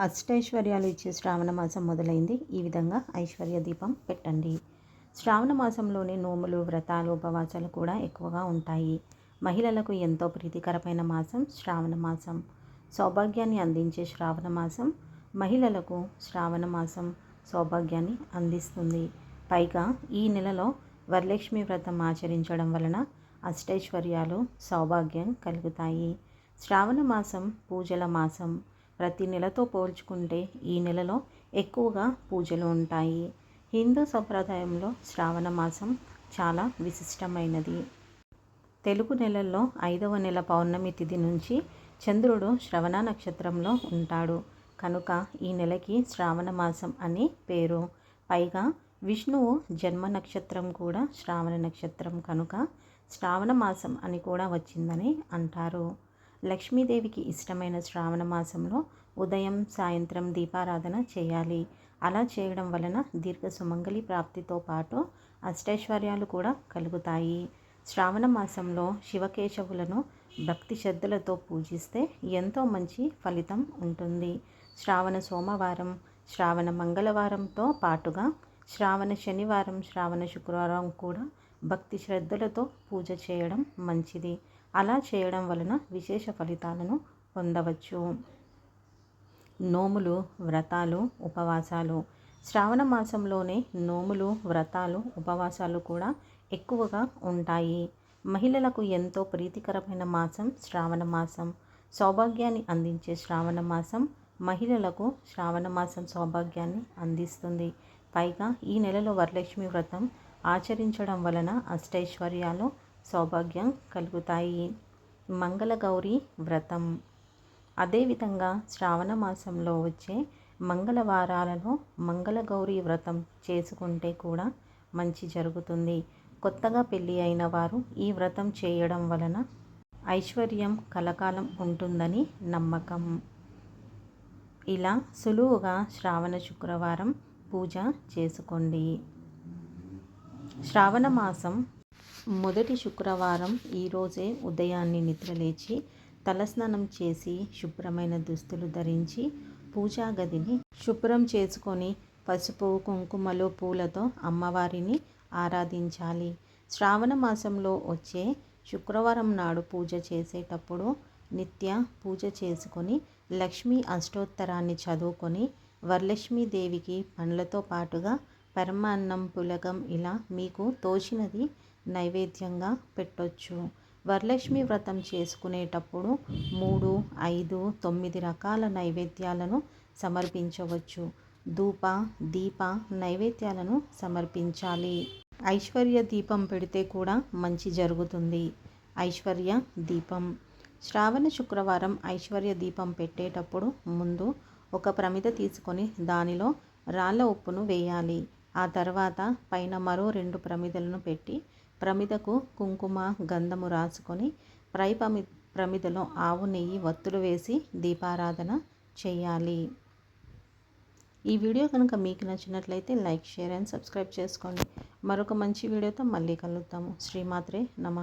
అష్టైశ్వర్యాలు ఇచ్చే శ్రావణ మాసం మొదలైంది. ఈ విధంగా ఐశ్వర్య దీపం పెట్టండి. శ్రావణ మాసంలోని నోములు వ్రతాలు ఉపవాసాలు కూడా ఎక్కువగా ఉంటాయి. మహిళలకు ఎంతో ప్రీతికరమైన మాసం శ్రావణ మాసం. సౌభాగ్యాన్ని అందించే శ్రావణ మాసం మహిళలకు శ్రావణ మాసం సౌభాగ్యాన్ని అందిస్తుంది. పైగా ఈ నెలలో వరలక్ష్మి వ్రతం ఆచరించడం వలన అష్టైశ్వర్యాలు సౌభాగ్యం కలుగుతాయి. శ్రావణ మాసం పూజల మాసం. ప్రతి నెలతో పోల్చుకుంటే ఈ నెలలో ఎక్కువగా పూజలు ఉంటాయి. హిందూ సంప్రదాయంలో శ్రావణ మాసం చాలా విశిష్టమైనది. తెలుగు నెలల్లో ఐదవ నెల పౌర్ణమి తిథి నుంచి చంద్రుడు శ్రవణ నక్షత్రంలో ఉంటాడు. కనుక ఈ నెలకి శ్రావణ మాసం అని పేరు. పైగా విష్ణువు జన్మ నక్షత్రం కూడా శ్రావణ నక్షత్రం. కనుక శ్రావణ మాసం అని కూడా వచ్చిందని అంటారు. లక్ష్మీదేవికి ఇష్టమైన శ్రావణ మాసంలో ఉదయం సాయంత్రం దీపారాధన చేయాలి. అలా చేయడం వలన దీర్ఘ సుమంగళి ప్రాప్తితో పాటు అష్టైశ్వర్యాలు కూడా కలుగుతాయి. శ్రావణ మాసంలో శివకేశవులను భక్తి శ్రద్ధలతో పూజిస్తే ఎంతో మంచి ఫలితం ఉంటుంది. శ్రావణ సోమవారం శ్రావణ మంగళవారంతో పాటుగా శ్రావణ శనివారం శ్రావణ శుక్రవారం కూడా భక్తి శ్రద్ధలతో పూజ చేయడం మంచిది. అలా చేయడం వలన విశేష ఫలితాలను పొందవచ్చు. నోములు వ్రతాలు ఉపవాసాలు. శ్రావణ మాసంలోనే నోములు వ్రతాలు ఉపవాసాలు కూడా ఎక్కువగా ఉంటాయి. మహిళలకు ఎంతో ప్రీతికరమైన మాసం శ్రావణ మాసం. సౌభాగ్యాన్ని అందించే శ్రావణ మాసం మహిళలకు శ్రావణ మాసం సౌభాగ్యాన్ని అందిస్తుంది. పైగా ఈ నెలలో వరలక్ష్మి వ్రతం ఆచరించడం వలన అష్టైశ్వర్యాలు సౌభాగ్యం కలుగుతాయి. మంగళగౌరి వ్రతం. అదేవిధంగా శ్రావణ మాసంలో వచ్చే మంగళవారాలలో మంగళగౌరి వ్రతం చేసుకుంటే కూడా మంచి జరుగుతుంది. కొత్తగా పెళ్ళి అయిన వారు ఈ వ్రతం చేయడం వలన ఐశ్వర్యం కలకాలం ఉంటుందని నమ్మకం. ఇలా సులువుగా శ్రావణ శుక్రవారం పూజ చేసుకోండి. శ్రావణ మాసం మొదటి శుక్రవారం ఈరోజే ఉదయాన్నే నిద్రలేచి తలస్నానం చేసి శుభ్రమైన దుస్తులు ధరించి పూజా గదిని శుభ్రం చేసుకొని పసుపు కుంకుమలు పూలతో అమ్మవారిని ఆరాధించాలి. శ్రావణ మాసంలో వచ్చే శుక్రవారం నాడు పూజ చేసేటప్పుడు నిత్య పూజ చేసుకొని లక్ష్మీ అష్టోత్తరాన్ని చదువుకొని వరలక్ష్మీదేవికి పండ్లతో పాటుగా పరమాన్నం పులగం ఇలా మీకు తోచినది నైవేద్యంగా పెట్టొచ్చు. వరలక్ష్మి వ్రతం చేసుకునేటప్పుడు మూడు ఐదు తొమ్మిది రకాల నైవేద్యాలను సమర్పించవచ్చు. ధూప దీప నైవేద్యాలను సమర్పించాలి. ఐశ్వర్య దీపం పెడితే కూడా మంచి జరుగుతుంది. ఐశ్వర్య దీపం. శ్రావణ శుక్రవారం ఐశ్వర్య దీపం పెట్టేటప్పుడు ముందు ఒక ప్రమిద తీసుకొని దానిలో రాళ్ళ ఉప్పును వేయాలి. ఆ తర్వాత పైన మరో రెండు ప్రమిదలను పెట్టి ప్రమిదకు కుంకుమ గంధము రాసుకొని ప్రై ప్రమి ప్రమిదలో ఆవు నెయ్యి వత్తులు వేసి దీపారాధన చేయాలి. ఈ వీడియో కనుక మీకు నచ్చినట్లయితే లైక్ షేర్ అండ్ సబ్స్క్రైబ్ చేసుకోండి. మరొక మంచి వీడియోతో మళ్ళీ కలుద్దాము. శ్రీమాత్రే నమ.